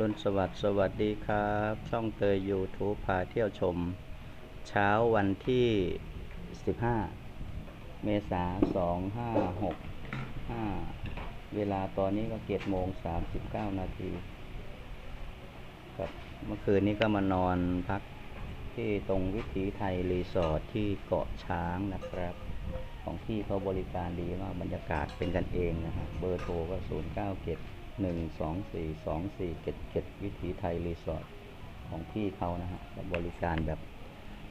รุนสวัสดิ์สวัสดีครับ ช่องเตย YouTube พาเที่ยวชม เช้าวันที่ 15 เมษา2565 เวลาตอนนี้ก็เจ็ดโมง 39 นาทีครับเมื่อคืนนี้ก็มานอนพักที่ตรงวิถีไทยรีสอร์ทที่เกาะช้างนะครับ ของพี่เขาบริการดีมากบรรยากาศเป็นกันเองนะฮะเบอร์โทรก็ 0 9 7 1 2 4 2 4 7 7 วิถีไทยรีสอร์ทของพี่เขานะฮะบริการแบบ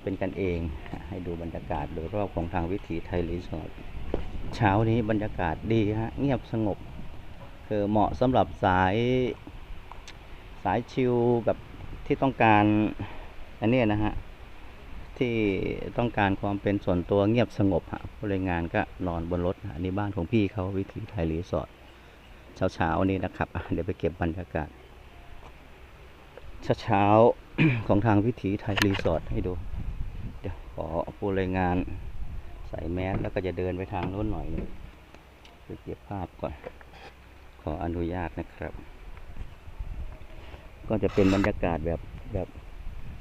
เป็นกันเอง ให้ดูบรรยากาศโดยรอบของทางวิถีไทยรีสอร์ทเช้านี้บรรยากาศดีฮะ เงียบสงบ คือเหมาะสำหรับสายสายชิลแบบที่ต้องการ อันนี้นะฮะ ที่ต้องการความเป็นส่วนตัวเงียบสงบฮะผู้รายงานก็นอนบนรถอันนี้บ้านของพี่เขาวิถีไทยรีสอร์ท เช้าๆนี้นะครับ เดี๋ยวไปเก็บบรรยากาศ เช้าๆของทางวิถีไทยรีสอร์ทให้ดู เดี๋ยวขอผู้รายงานใส่แมสแล้วก็จะเดินไปทางโน้นหน่อยนึงไปเก็บภาพก่อน ขออนุญาตนะครับ ก็จะเป็นบรรยากาศแบบแบบ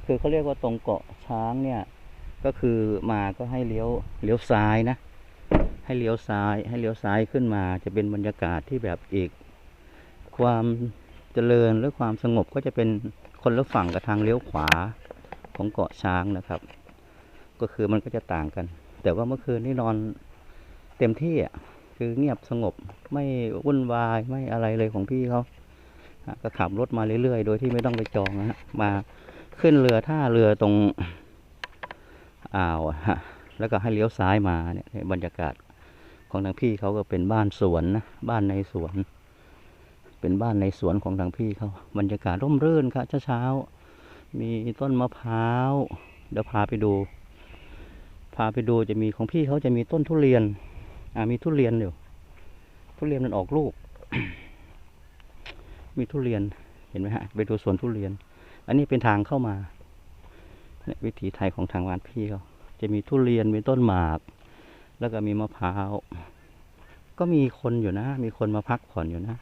คือเขาเรียกว่าตรงเกาะช้างเนี่ย ก็คือมาก็ให้เลี้ยวเลี้ยวซ้ายนะ ให้เลี้ยวซ้าย ให้เลี้ยวซ้ายขึ้นมา จะเป็นบรรยากาศที่แบบอีก ความเจริญหรือความสงบก็จะเป็นคนละฝั่งกับทางเลี้ยวขวาของเกาะช้างนะครับ ก็คือมันก็จะต่างกัน แต่ว่าเมื่อคืนนี่นอนเต็มที่อะคือเงียบสงบไม่วุ่นวายไม่อะไรเลยของพี่เขาก็ขับรถมาเรื่อยๆ โดยที่ไม่ต้องไปจองนะฮะมาขึ้นเรือท่าเรือตรงอ่าวฮะแล้วก็ให้เลี้ยวซ้ายมาเนี่ยบรรยากาศ ของทางพี่เขาก็เป็นบ้านสวนนะบ้านในสวน เป็นบ้านในสวนของทางพี่เขาบรรยากาศร่มรื่นครับเช้าๆมีต้นมะพร้าวเดี๋ยวพาไปดู พาไปดูจะมีของพี่เขาจะมีต้นทุเรียน อ่ามีทุเรียนอยู่ ทุเรียนมันออกลูก มีทุเรียนเห็นไหมฮะไปดูสวนทุเรียน อันนี้เป็นทางเข้ามาเนี่ยวิถีไทยของทางวานพี่เขาจะมีทุเรียนมีต้นหมาก แล้วก็มีมะพร้าว ก็มีคนอยู่นะ มีคนมาพักผ่อนอยู่นะ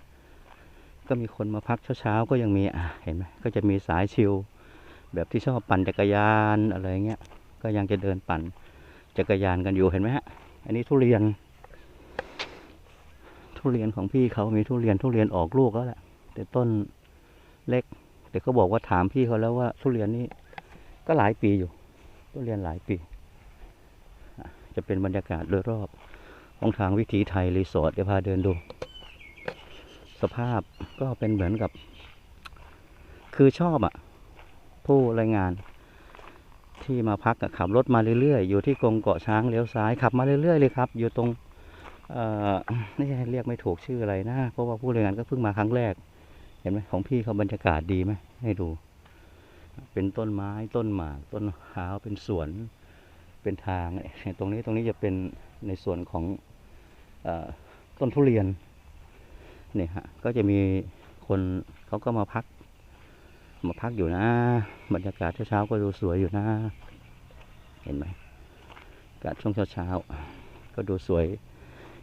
ก็มีคนมาพักเช้าๆก็ยังมีอะเห็นไหมก็จะมีสายชิลแบบที่ชอบปั่นจักรยานอะไรเงี้ย ก็ยังจะเดินปั่นจักรยานกันอยู่เห็นไหมฮะ อันนี้ทุเรียน ทุเรียนของพี่เขามีทุเรียนทุเรียนออกลูกแล้วแหละ แต่ต้นเล็ก แต่เขาบอกว่าถามพี่เขาแล้วว่าทุเรียนนี่ก็หลายปีอยู่ ทุเรียนหลายปี จะเป็นบรรยากาศโดยรอบของทางวิถีไทยรีสอร์ทเดี๋ยวพาเดินดู สภาพก็เป็นเหมือนกับ คือชอบอะ่ะ ผู้รายงานที่มาพักขับรถมาเรื่อยๆ อยู่ที่กรงเกาะช้างเลี้ยวซ้ายขับมาเรื่อยๆเลยครับ อยู่ตรงนี่เรียกไม่ถูกชื่ออะไรนะ เพราะว่าผู้รายงานก็เพิ่งมาครั้งแรก เห็นไหมของพี่เขาบรรยากาศดีไหมให้ดู เป็นต้นไม้ต้นหมาก ต้นมะพร้าวเป็นสวน เป็นทางเนี่ยตรงนี้ตรงนี้จะเป็นในส่วนของอต้นทุเรียนเนี่ยฮะก็จะมีคนเขาก็มาพัก มาพักอยู่นะ บรรยากาศเช้าๆก็ดูสวยอยู่นะ เห็นไหมอากาศช่วงเช้าๆก็ดูสวย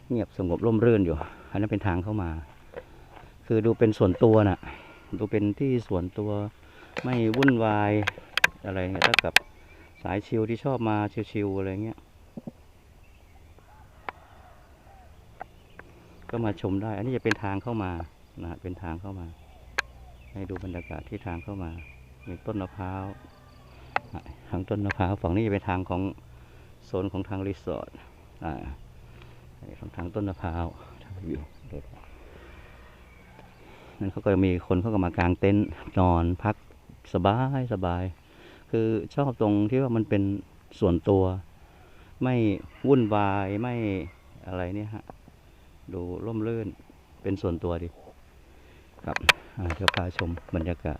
เงียบสงบร่มรื่นอยู่ อันนั้นเป็นทางเข้ามา คือดูเป็นส่วนตัวน่ะ ดูเป็นที่ส่วนตัวไม่วุ่นวายอะไรเงี้ยถ้ากับ สายชิลที่ชอบมาชิลๆอะไรเงี้ย ก็มาชมได้ อันนี้จะเป็นทางเข้ามานะเป็นทางเข้ามา ให้ดูบรรยากาศที่ทางเข้ามา มีต้นมะพร้าวทางต้นมะพร้าวฝั่งนี้จะเป็นทางของโซนของทางรีสอร์ทอ่าของทางต้นมะพร้าวทางวิวนั่นเขาก็มีคนเขาก็มากางเต็นท์นอนพักสบายสบาย คือชอบตรงที่ว่ามันเป็นส่วนตัว ไม่วุ่นวายไม่อะไรเนี่ยฮะ ดูร่มรื่นเป็นส่วนตัวดีครับเดี๋ยวพาชมบรรยากาศ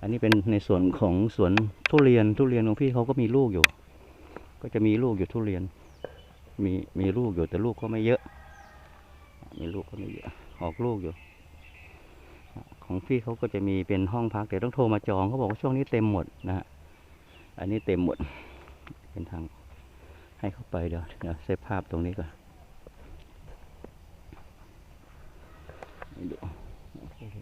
อันนี้เป็นในส่วนของสวนทุเรียนทุเรียนของพี่เขาก็มีลูกอยู่ ก็จะมีลูกอยู่ทุเรียน มีมีลูกอยู่แต่ลูกก็ไม่เยอะ มีลูกก็ไม่เยอะ ออกลูกอยู่ ของพี่เขาก็จะมีเป็นห้องพักแต่ต้องโทรมาจองเขาบอกว่าช่วงนี้เต็มหมดนะฮะ อันนี้เต็มหมด เป็นทางให้เข้าไปเดี๋ยวเดี๋ยวเซฟภาพตรงนี้ก่อนดู